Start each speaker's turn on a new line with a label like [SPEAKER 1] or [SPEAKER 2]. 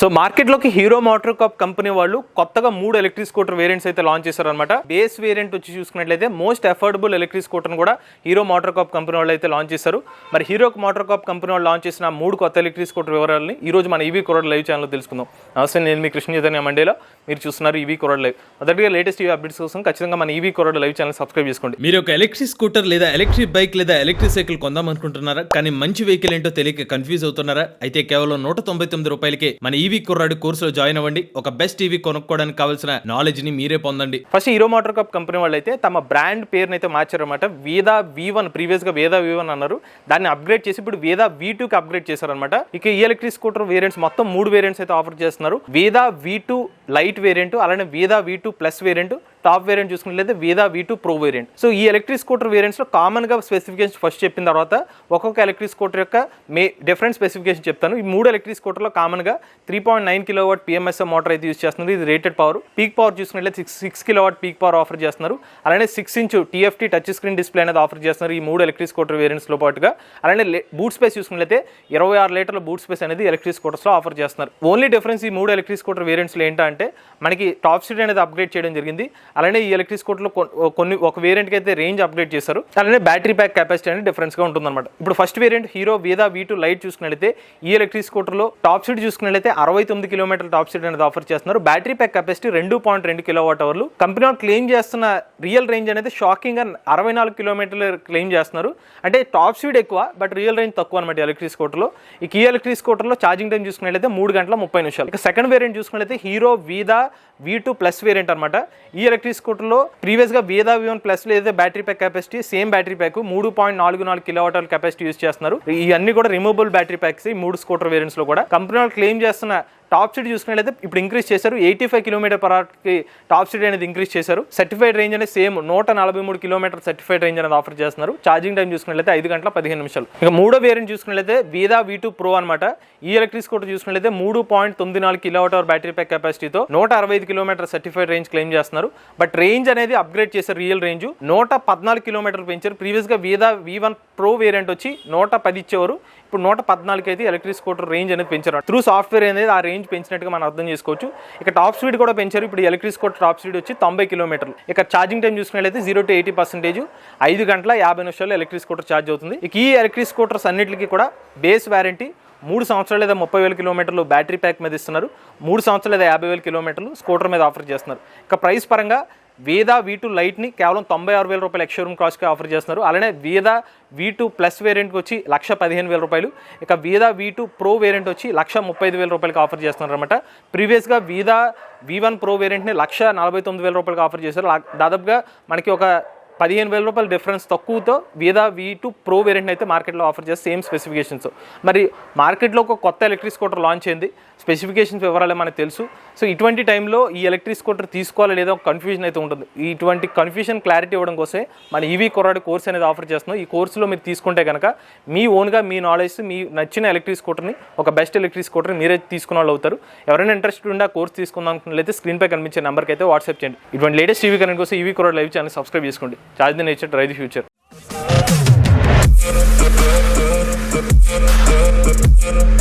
[SPEAKER 1] So మార్కెట్లోకి hero motor cap company వాళ్ళు కొత్తగా మూడు ఎలక్ట్రిక్ స్కూటర్ వేరియంట్స్ అయితే లాంచ్ చేశారనమాట బేస్ వేరియంట్ వచ్చి చూసుకున్నట్లయితే మోస్ట్ అఫోర్డబుల్ ఎలక్ట్రిక్ స్కూటర్ కూడా హీరో మోటార్ కాప్ కంపెనీ వాళ్ళు అయితే లాంచ్ చేశారు. మరి హీరో మోటార్ కాప్ కంపెనీ వాళ్ళు లాంచ్ చేసిన మూడు కొత్త ఎలక్ట్రిక్ స్కూటర్ వివరాలని ఈ రోజు మన ఈవీ కొరడ్ లైవ్ ఛానల్లో తెలుసుకుందాం. నమస్తే నేను మీ కృష్ణ చైతన్య మండేలో. మీరు చూస్తున్నారు ఈవీ కొరడ్ లైవ్. మొదటిగా లేటెస్ట్ ఈవీ అప్డేట్స్ కోసం ఖచ్చితంగా మన ఈవీ కొరడ్ లైవ్ ఛానల్ సబ్స్క్రైబ్ చేసుకోండి.
[SPEAKER 2] మీరు ఒక ఎలక్ట్రిక్ స్కూటర్ లేదా ఎలక్ట్రిక్ బైక్ లేదా ఎలక్ట్రిక్ సైకిల్ కొందాం అనుకుంటున్నారా? కానీ మంచి వెహికల్ ఏంటో తెలియక కన్ఫ్యూజ్ అవుతున్నారా? అయితే కేవలం నూట తొంభై తొమ్మిది రూపాయలకే మన ఈవీ కుర్రాడు కోర్సులో జాయిన్ అవ్వండి. ఒక బెస్ట్ టీవీ కొనుక్కోవడానికి కావాల్సిన నాలెడ్జ్ని మీరే పొందండి.
[SPEAKER 1] First hero motor cup company వాళ్ళు అయితే తమ బ్రాండ్ పేరుని అయితే మార్చారన్నమాట. వేదా వి వన్ ప్రీవియస్గా వేదా వి వన్ అన్నారు. దాన్ని అప్గ్రేడ్ చేసి ఇప్పుడు వేదా వి టూకి అప్గ్రేడ్ చేశారనమాట ఇక ఈ ఎలక్ట్రిక్ స్కూటర్ వేరియంట్స్ మొత్తం మూడు వేరియంట్స్ అయితే ఆఫర్ చేస్తున్నారు. Vida V two lite variant అలానే Vida V two plus variant top variant చూసుకున్నట్లయితే Vida V two pro variant. So ఈ ఎలక్ట్రిక్ స్కూటర్ వేరియంట్స్లో కామన్గా స్పెసిఫికేషన్ ఫస్ట్ చెప్పిన తర్వాత ఒక్కొక్క ఎలక్ట్రిక్ స్కూటర్ యొక్క మే డిఫరెంట్ స్పెసిఫికేషన్ చెప్తాను. ఈ మూడు ఎలక్ట్రిక్ స్కూటర్లో కామన్గా three point nine kilowatt PMS motor అయితే యూస్ చేస్తున్నారు. ఇది రేటెడ్ పవర్ పీక్ పవర్ చూసుకున్నట్లయితే six six kilowatt peak power offer చేస్తున్నారు. అలానే six inch TFT touch screen display అనేది ఆఫర్ చేస్తున్నారు ఈ మూడు ఎలక్ట్రిక్ స్కూటర్ వేరియంట్స్లో పాటుగా. అలానే బూట్ స్పేస్ చూసుకున్నట్లయితే ఇరవై ఆరు లీటర్ల బూట్ స్పేస్ అనేది ఎలక్ట్రిక్ స్కూటర్స్లో ఆఫర్ చేస్తున్నారు. ఓన్లీ డిఫరెన్స్ ఈ మూడు ఎలక్ట్రిక్ స్కూటర్ వేరియంట్స్లో ఏంటంటే మనకి టాప్ సీట్ అనేది అప్గ్రేడ్ చేయడం జరిగింది. అలానే ఈ ఎలక్ట్రిక్ స్కూటర్లో కొన్ని ఒక వేరియంట్కి అయితే రేంజ్ అప్డేట్ చేశారు. అలానే బ్యాటరీ ప్యాక్ కెపాసిటీ అనేది డిఫరెన్స్గా ఉంటుందన్నమాట. ఇప్పుడు first variant Hero Vida V two lite చూసుకున్నట్లయితే ఈ ఎలక్ట్రిక్ స్కూటర్లో టాప్ సీట్ చూసుకున్నట్లయితే అరవై తొమ్మిది కిలోమీటర్ల టాప్ సీట్ అనేది ఆఫర్ చేస్తున్నారు. బ్యాటరీ ప్యాక్ కెపాసిటీ రెండు పాయింట్ రెండు కిలో వాట్ అవర్లు కంపెనీ వాళ్ళు క్లెయిమ్ చేస్తున్న రియల్ రేంజ్ అనేది షాకింగ్గా అరవై నాలుగు కిలోమీటర్లు క్లెయిమ్ చేస్తున్నారు. అంటే టాప్ స్పీడ్ ఎక్కువ బట్ రియల్ రేంజ్ తక్కువ అనమాట ఎలక్ట్రిక్ స్కూటర్లో ఈ కీ ఎలక్ట్రిక్ స్కూటర్లో ఛార్జింగ్ టైం చూసుకున్నట్లయితే మూడు గంటల ముప్పై నిమిషాలు. ఇక సెకండ్ వేరియంట్ చూసుకున్నట్లయితే Hero Vida V two plus variant అనమాట ఈ ఎలక్ట్రిక్ స్కూటర్లో ప్రీవియస్గా వేదా వివన్ ప్లస్ ప్లస్లో ఏదైతే battery pack capacity same battery pack మూడు పాయింట్ నాలుగు నాలుగు కిలోవాటర్ కెపాసిటీ యూస్ చేస్తున్నారు. ఇవన్నీ కూడా రిమూవబుల్ బ్యాటరీ ప్యాక్స్ ఈ మూడు స్కూటర్ వేరియంట్స్లో కూడా. కంపెనీ వాళ్ళు క్లెయిమ్ చేస్తున్న టాప్ స్పీడ్ చూసుకున్నట్లయితే ఇప్పుడు ఇంక్రీజ్ చేశారు. ఎయిటీ ఫైవ్ కిలోమీటర్ పర్ అవర్కి టాప్ స్పీడ్ అనేది ఇంక్రీజ్ చేశారు. సర్టిఫైడ్ రేంజ్ అనేది సేమ్ నూట నలభై మూడు కిలోమీటర్ సర్టిఫైడ్ రేంజ్ అనేది ఆఫర్ చేస్తున్నారు. ఛార్జింగ్ టైం చూసుకున్నట్లయితే ఐదు గంటల పదిహేను నిమిషాలు. ఇక మూడో వేరియంట్ చూసుకున్నట్లయితే వీదా వీ టూ ప్రో అనమాట ఈ ఎలక్ట్రిక్ స్కూటర్ చూసుకున్నట్లయితే మూడు పాయింట్ తొమ్మిది నాలుగు కిలోవాట్ అవర్ బ్యాటరీ ప్యాక్ కెపాసిటీతో నూట అరవై ఐదు కిలోమీటర్ సర్టిఫైడ్ రేంజ్ క్లెయిమ్ చేస్తున్నారు. బట్ రేంజ్ అనేది అప్గ్రేడ్ చేశారు రియల్ రేంజ్ నూట పద్నాలుగు కిలోమీటర్లు పెంచారు. ప్రీవియస్గా Vida V one pro variant వచ్చి నూట పది ఇచ్చేవారు. ఇప్పుడు నూట పద్నాలుగు అయితే ఎలక్ట్రిక్ స్కూటర్ రేంజ్ అనేది పెంచారు. త్రూ సాఫ్ట్వేర్ అనేది ఆ రేంజ్ పెంచినట్టుగా మనం అర్థం చేసుకోవచ్చు. ఇక టాప్ స్పీడ్ కూడా పెంచారు. ఇప్పుడు ఎలక్ట్రిక్ స్కూటర్ టాప్ స్పీడ్ వచ్చి తొంభై కిలోమీటర్లు. ఇక ఛార్జింగ్ టైం చూసుకున్నట్లయితే జీరో టు ఎయిటీ పర్సెంటేజ్ ఐదు గంటల యాభై నిమిషాలు ఎలక్ట్రిక్ స్కూటర్ ఛార్జ్ అవుతుంది. ఇక ఈ ఎలక్ట్రిక్ స్కూటర్స్ అన్నిటికీ కూడా బేస్ వారంటీ మూడు సంవత్సరాలు లేదా ముప్పై వేల కిలోమీటర్లు బ్యాటరీ ప్యాక్ మీద ఇస్తున్నారు. మూడు సంవత్సరాలు లేదా యాభై వేల కిలోమీటర్లు స్కూటర్ మీద ఆఫర్ చేస్తున్నారు. ఇక ప్రైస్ పరంగా వీదా వీ టూ లైట్ని కేవలం తొంభై ఆరు వేల రూపాయలు ఎక్స్షోరూమ్ కాస్ట్కి ఆఫర్ చేస్తున్నారు. అలానే వీదా వీ టూ ప్లస్ వేరియంట్కి వచ్చి లక్ష పదిహేను వేల రూపాయలు. ఇక Vida V two pro variant వచ్చి లక్ష ముప్పై ఐదు వేల రూపాయలకి ఆఫర్ చేస్తున్నారు అనమాట ప్రీవియస్గా వీదా వీ వన్ ప్రో వేరియంట్ని లక్ష నలభై తొమ్మిది వేల రూపాయలకి ఆఫర్ చేశారు. దాదాపుగా మనకి ఒక పదిహేను వేల రూపాయల difference తక్కువతో Vida V two pro variant అయితే మార్కెట్లో ఆఫర్ చేస్తే సేమ్ స్పెసిఫికేషన్స్ మరి మార్కెట్లో ఒక కొత్త ఎలక్ట్రిక్ స్కూటర్ లాంచ్ అయింది. స్పెసిఫికేషన్స్ వివరాలే మనకు తెలుసు. సో ఇటువంటి టైంలో ఈ ఎలక్ట్రిక్ స్కూటర్ తీసుకోవాలి లేదా ఒక కన్ఫ్యూజన్ అయితే ఉంటుంది. ఇటువంటి కన్ఫ్యూజన్ క్లారిటీ ఇవ్వడం కోసమే మన ఈవీ కొరాడు కోర్స్ అనేది ఆఫర్ చేస్తున్నాం. ఈ కోర్సులో మీరు తీసుకుంటే కనుక మీ ఓన్గా మీ నాలెడ్జ్ మీ నచ్చిన ఎలక్ట్రిక్ స్కూటర్ని ఒక బెస్ట్ ఎలక్ట్రిక్ స్కూటర్ని మీరే తీసుకున్న వాళ్ళు అవుతారు. ఎవరైనా ఇంట్రెస్ట్ ఉండే ఆ కోర్స్ తీసుకుందాం అనుకున్నట్లయితే స్క్రీన్పై కనిపించే నెంబర్కి అయితే వాట్సాప్ చేయండి. ఇటువంటి లేటెస్ట్ ఈవీ కరెంట్ కోసం ఈవీ కొరాడు లైవ్ ఛానల్ సబ్స్క్రైబ్ చేసుకోండి. Charge the nature try the future Thank you.